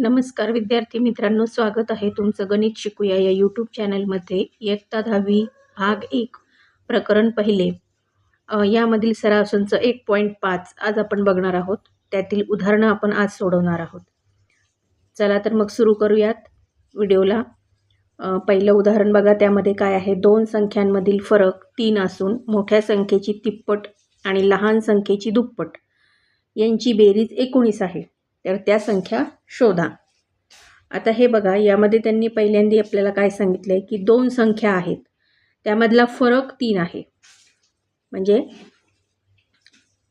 नमस्कार विद्यार्थी मित्रांनो स्वागत आहे तुमचं गणित शिकूया या यूट्यूब चॅनलमध्ये इयत्ता दहावी भाग एक प्रकरण पहिले. यामधील सराव एक पॉईंट पाच आज आपण बघणार आहोत. त्यातील उदाहरणं आपण आज सोडवणार आहोत. चला तर मग सुरू करूयात व्हिडिओला. पहिलं उदाहरण बघा त्यामध्ये काय आहे? दोन संख्यांमधील फरक तीन असून मोठ्या संख्येची तिप्पट आणि लहान संख्येची दुप्पट. यांची बेरीज एकोणीस आहे. तर त्या संख्या शोधा. आता हे बघा यामध्ये त्यांनी पहिल्यांदा आपल्याला काय सांगितलं आहे की दोन संख्या आहेत. त्यामधला फरक तीन आहे. म्हणजे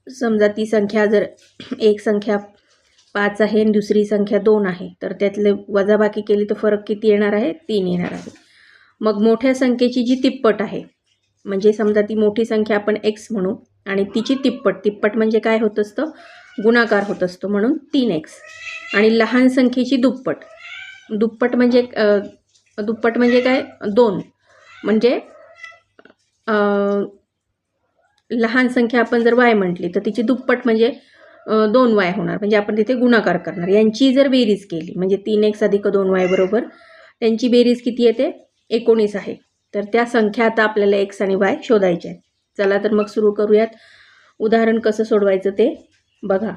समजा ती संख्या जर एक संख्या पाच आहे आणि दुसरी संख्या दोन आहे तर त्यातले वजाबाकी केली तर फरक किती येणार आहे? तीन येणार आहे. मग मोठ्या संख्येची जी तिप्पट आहे म्हणजे समजा ती मोठी संख्या आपण एक्स म्हणू आणि तिची तिप्पट तिप्पट म्हणजे काय होत असतं? गुणाकार होत असतो म्हणून तीन एक्स आणि लहान संख्येची दुप्पट. दुप्पट म्हणजे दुप्पट म्हणजे काय? दोन. म्हणजे लहान संख्या आपण जर वाय म्हटली तर तिची दुप्पट म्हणजे दोन वाय होणार. म्हणजे आपण तिथे गुणाकार करणार. यांची जर बेरीज केली म्हणजे तीन एक्स अधिक दोन वाय बरोबर त्यांची बेरीज किती येते? एकोणीस आहे. तर त्या संख्या आता आपल्याला एक्स आणि वाय शोधायच्या आहेत. चला तर मग सुरू करूयात. उदाहरण कसं सोडवायचं ते? बघा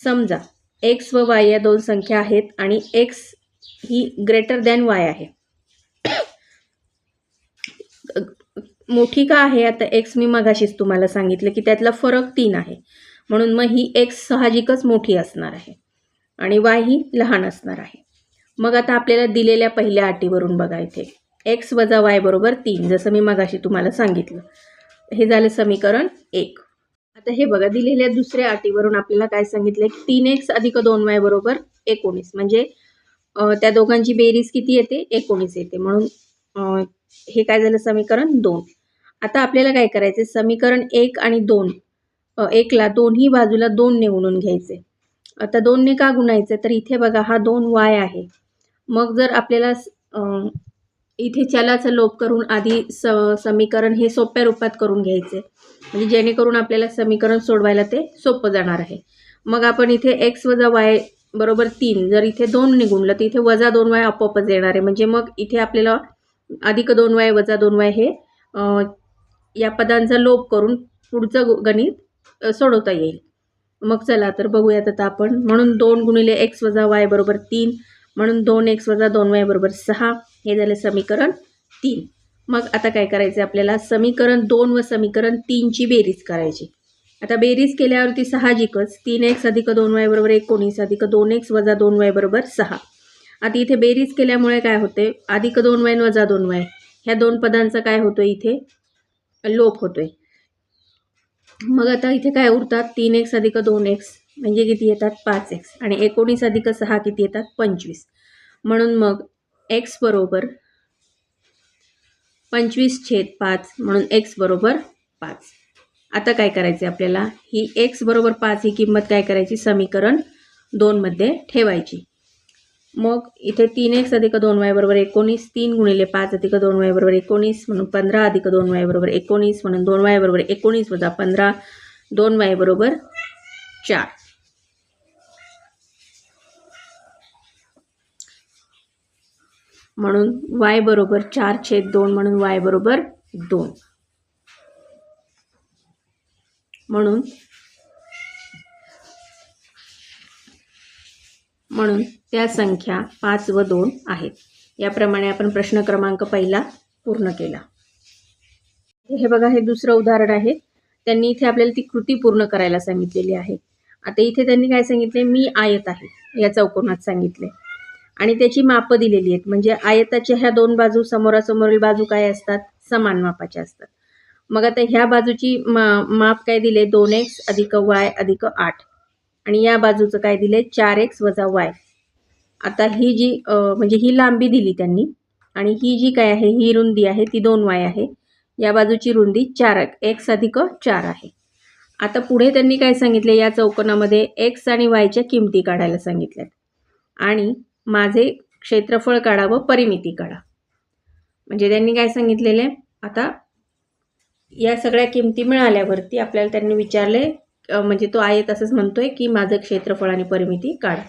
समजा एक्स व वाय या दोन संख्या आहेत आणि एक्स ही ग्रेटर दॅन वाय आहे. मोठी का आहे? आता एक्स मी मगाशीच तुम्हाला सांगितलं की त्यातला फरक तीन आहे. म्हणून मग ही एक्स साहजिकच मोठी असणार आहे आणि वाय ही लहान असणार आहे. मग आता आपल्याला दिलेल्या पहिल्या अटीवरून बघा इथे. एक्स वजा वाय बरोबर तीन जसं मी मगाशी तुम्हाला सांगितलं. हे झालं समीकरण एक. आता हे बघा दिलेल्या दुसऱ्या अटीवरून आपल्याला काय सांगितलंय की तीन एक्स अधिक दोन वाय बरोबर एकोणीस. म्हणजे त्या दोघांची बेरीज किती येते? एकोणीस येते. म्हणून हे काय झालं? समीकरण दोन. आता आपल्याला काय करायचे समीकरण एक आणि दोन. एकला दोन्ही बाजूला दोन ने गुणून घ्यायचे. आता दोनने का गुणायचे तर इथे बघा हा दोन वाय आहे. मग जर आपल्याला इथे चलाचा लोप करून आधी स समीकरण हे सोप्या रूपात करून घ्यायचे. म्हणजे जेणेकरून आपल्याला समीकरण सोडवायला ते सोपं जाणार आहे. मग आपण इथे एक्स वजा वाय बरोबर तीन जर इथे दोन निघूनलं तर इथे वजा दोन वाय आपोआपच येणार आहे. म्हणजे मग इथे आपल्याला अधिक दोन वाय वजा दोन वाय हे या पदांचा लोप करून पुढचं गणित सोडवता येईल. मग चला तर बघूयात आता आपण. म्हणून दोन गुणिले एक्स वजा वाय बरोबर तीन म्हणून दोन एक्स वजा दोन वाय बरोबर सहा. हे झालं समीकरण तीन. मग आता काय करायचं आपल्याला? समीकरण दोन व समीकरण तीनची बेरीज करायची. आता बेरीज केल्यावरती साहजिकच तीन एक्स अधिक दोन वाय बरोबर एकोणीस अधिक दोन एक्स वजा दोन वाय बरोबर सहा. आता इथे बेरीज केल्यामुळे काय होते? अधिक दोन वाय वजा दोन वाय. ह्या दोन पदांचा काय होतो इथे? लोप होतोय. मग आता इथे काय उरतात? तीन एक्स अधिक दोन एक्स म्हणजे किती येतात? पाच एक्स. आणि एकोणीस अधिक सहा किती येतात? पंचवीस. म्हणून मग एक्स बरोबर पंचवीस छेद पाच म्हणून एक्स बरोबर पाच. आता काय करायचे आपल्याला? ही एक्स बरोबर पाच ही किंमत काय करायची? समीकरण दोनमध्ये ठेवायची. मग इथे तीन एक्स अधिक दोन वाय बरोबर एकोणीस तीन गुणिले पाच अधिक दोन वाय बरोबर एकोणीस म्हणून पंधरा अधिक दोन वाय बरोबर एकोणीस म्हणून दोन वाय बरोबर एकोणीस वजा पंधरा दोन वाय बरोबर चार. म्हणून वाय बरोबर चार छेद दोन म्हणून वाय बरोबर दोन. म्हणून म्हणून त्या संख्या पाच व दोन आहेत. याप्रमाणे आपण प्रश्न क्रमांक पहिला पूर्ण केला. हे बघा हे दुसरं उदाहरण आहे. त्यांनी इथे आपल्याला ती कृती पूर्ण करायला सांगितलेली आहे. आता इथे त्यांनी काय सांगितले? मी आयत आहे. या चौकोनात सांगितले. आणि त्याची मापं दिलेली आहेत. म्हणजे आयताच्या ह्या दोन बाजू समोरासमोरील बाजू काय असतात? समान मापाच्या असतात. मग आता ह्या बाजूची मा माप काय दिले? दोन एक्स अधिक वाय अधिक आठ. आणि या बाजूचं काय दिले? चार एक्स वजा वाय. आता ही जी म्हणजे ही लांबी दिली त्यांनी. आणि ही जी काय आहे? ही रुंदी आहे ती दोन वाय आहे. या बाजूची रुंदी चार एक्स अधिक चार आहे. आता पुढे त्यांनी काय सांगितले? या चौकोनामध्ये एक्स आणि वायच्या किमती काढायला सांगितल्यात. आणि माझे क्षेत्रफळ काढा व परिमिती काढा. म्हणजे त्यांनी काय सांगितलेलं आहे? आता या सगळ्या किमती मिळाल्यावरती आपल्याला त्यांनी विचारले म्हणजे तो आहे तसंच म्हणतोय की माझं क्षेत्रफळ आणि परिमिती काढा.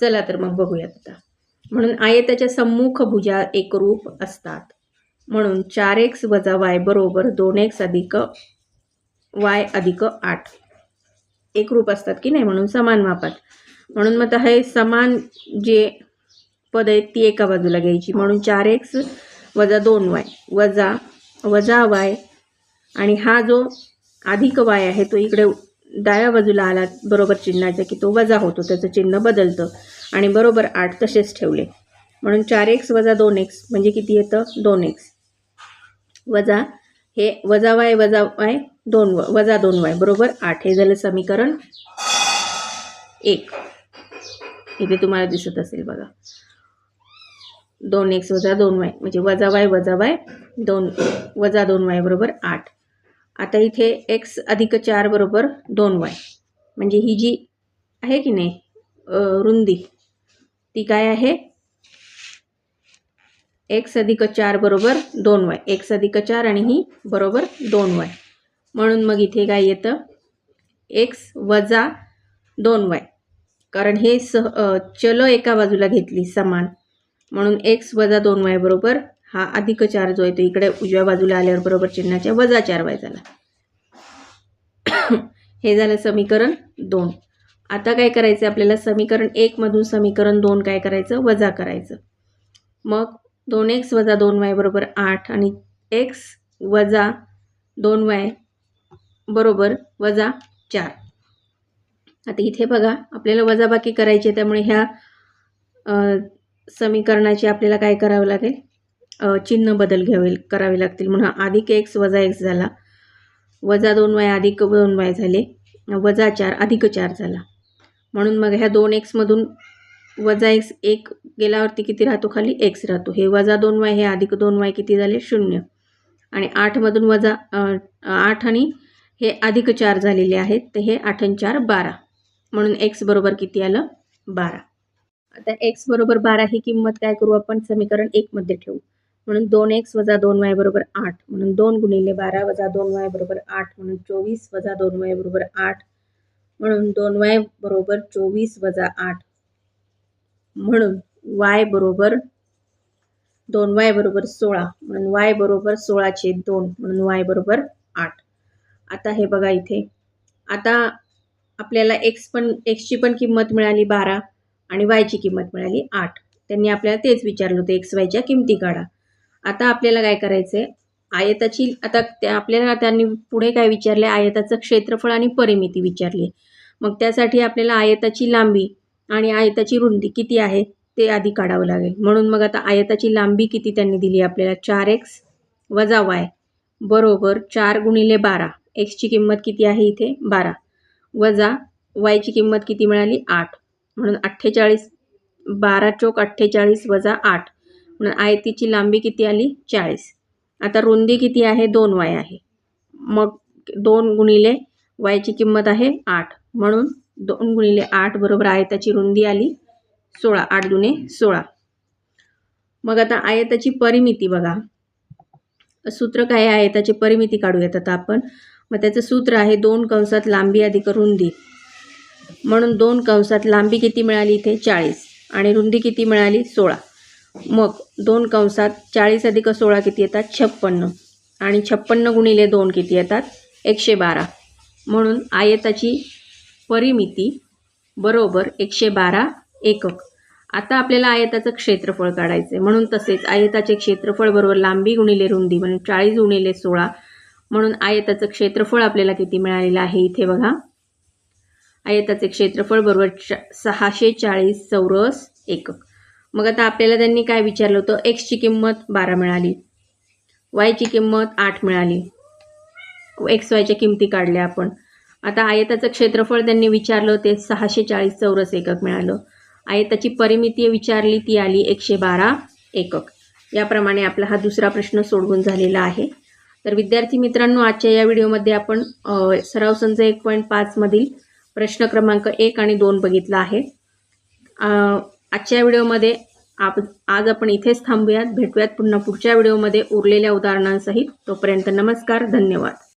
चला तर मग बघूयात आता. म्हणून आयताच्या सम्मुख भुजा एकरूप असतात. म्हणून चार एक्स वजा वाय बरोबर दोन एक्स अधिक वाय अधिक आठ. एकरूप असतात की नाही? म्हणून समान मापात. म्हणून मग आता हे समान जे पद आहेत ती एका बाजूला घ्यायची. म्हणून चार एक्स वजा दोन वाय वजा वजा वाय आणि हा जो अधिक वाय आहे तो इकडे डाव्या बाजूला आला बरोबर चिन्हाचा की तो वजा होतो त्याचं चिन्ह बदलतं. आणि बरोबर आठ तसेच ठेवले. म्हणून चार एक्स वजा दोन एक्स म्हणजे किती येतं? दोन एक्स वजा हे वजा वाय वजा वाय दोन व वजा दोन वाय बरोबर आठ. हे झालं समीकरण एक. इथे तुम्हाला दिसत असेल बघा. दोन एक्स वजा दोन वाय म्हणजे वजा वाय वजा वाय दोन वजा दोन वाय बरोबर आठ. आता इथे एक्स अधिक चार बरोबर दोन वाय म्हणजे ही जी आहे की नाही रुंदी ती काय आहे? एक्स अधिक चार बरोबर दोन वाय एक्स अधिक चार आणि ही बरोबर दोन वाय म्हणून मग इथे काय येतं? एक्स वजा दोन वाय कारण हे सह चल एका बाजूला घेतली समान. म्हणून एक्स वजा दोन वाय बरोबर हा अधिक चार जो आहे तो इकडे उजव्या बाजूला आल्यावर बरोबर चिन्हाच्या वजा चार वाय झाला. हे झालं समीकरण दोन. आता काय करायचं? आपल्याला समीकरण एकमधून समीकरण दोन काय करायचं? वजा करायचं. मग दोन एक्स वजा दोन वाय बरोबर आठ आणि एक्स वजा दोन वाय बरोबर वजा चार. आता इथे बघा आपल्याला वजाबाकी करायची आहे त्यामुळे ह्या समीकरणाची आपल्याला काय करावं लागेल? चिन्ह बदल घ्यावे करावे लागतील. म्हणून अधिक एक्स वजा एक्स झाला. वजा दोन वाय अधिक दोन वाय झाले. वजा चार अधिक चार झाला. म्हणून मग ह्या दोन एक्समधून वजा एक्स एक गेल्यावरती किती राहतो खाली? एक्स राहतो. हे वजा दोन वाय हे अधिक दोन वाय किती झाले? शून्य. आणि आठमधून वजा आठ आणि हे अधिक चार झालेले आहेत. तर हे आठ आणि चार बारा. म्हणून एक्स बरोबर किती आलं? बारा. आता एक्स बरोबर बारा ही किंमत काय करू आपण? समीकरण एकमध्ये ठेवू. म्हणून दोन एक्स वजा दोन वाय बरोबर आठ. म्हणून दोन गुणिले बारा वजा दोन वाय बरोबर आठ. म्हणून चोवीस वजा दोन वाय बरोबर आठ. म्हणून दोन वाय बरोबर चोवीस वजा आठ. म्हणून वाय बरोबर दोन वाय बरोबर सोळा. म्हणून वाय बरोबर सोळाचे दोन. म्हणून वाय बरोबर आठ. आता हे बघा इथे. आता आपल्याला एक्स पण एक्सची पण किंमत मिळाली बारा आणि वायची किंमत मिळाली आठ. त्यांनी आपल्याला तेच विचारलं होतं एक्स वायच्या किमती काढा. आता आपल्याला काय करायचं आहे आयताची आता त्या आपल्याला त्यांनी पुढे काय विचारले आयताचं क्षेत्रफळ आणि परिमिती विचारली मग त्यासाठी आपल्याला आयताची लांबी आणि आयताची रुंदी किती आहे? ते आधी काढावं लागेल. म्हणून मग आता आयताची लांबी किती त्यांनी दिली आपल्याला? चार एक्स वजा वाय बरोबर चार गुणिले बारा. एक्सची किंमत किती आहे इथे? बारा. वजा वायची किंमत किती मिळाली? आठ. म्हणून अठ्ठेचाळीस बारा चोक अठ्ठेचाळीस वजा आठ. म्हणून आयतीची लांबी किती आली? चाळीस. आता रुंदी किती आहे? दोन वाय आहे. मग दोन गुणिले वायची किंमत आहे आठ. म्हणून दोन गुणिले आठ बरोबर आयताची रुंदी आली सोळा आठ गुणे सोळा. मग आता आयताची परिमिती बघा. सूत्र काय आहे? आयताची परिमिती काढूयात आता आपण. मग त्याचं सूत्र आहे दोन कंसात लांबी अधिक रुंदी. म्हणून दोन कंसात लांबी किती मिळाली इथे? चाळीस. आणि रुंदी किती मिळाली? सोळा. मग दोन कंसात चाळीस अधिक सोळा किती येतात? छप्पन्न. आणि छप्पन्न गुणिले दोन किती येतात? एकशे बारा. म्हणून आयताची परिमिती बरोबर एकशे बारा एकक. आता आपल्याला आयताचं क्षेत्रफळ काढायचं आहे म्हणून तसेच आयताचे क्षेत्रफळ बरोबर लांबी गुणिले रुंदी म्हणून चाळीस गुणिले सोळा म्हणून आयताचं क्षेत्रफळ आपल्याला किती मिळालेलं आहे इथे बघा. आयताचे क्षेत्रफळ बरोबर च सहाशे चाळीस चौरस एकक. मग आता आपल्याला त्यांनी काय विचारलं होतं? एक्सची किंमत बारा मिळाली. वायची किंमत आठ मिळाली. एक्स वायच्या किमती काढल्या आपण. आता आयताचं क्षेत्रफळ त्यांनी विचारलं ते सहाशे चाळीस चौरस एकक मिळालं. आयताची परिमिती विचारली ती आली एकशे बारा एकक. याप्रमाणे आपला हा दुसरा प्रश्न सोडवून झालेला आहे. तर विद्यार्थी मित्रांनो आजच्या या व्हिडिओमध्ये आपण सराव संच एक पॉईंट पाचमधील प्रश्न क्रमांक एक आणि दोन बघितला आहे. आजच्या व्हिडिओमध्ये आप आज आपण इथेच थांबूयात भेटूयात पुन्हा पुढच्या व्हिडिओमध्ये उरलेल्या उदाहरणांसहित. तोपर्यंत नमस्कार धन्यवाद.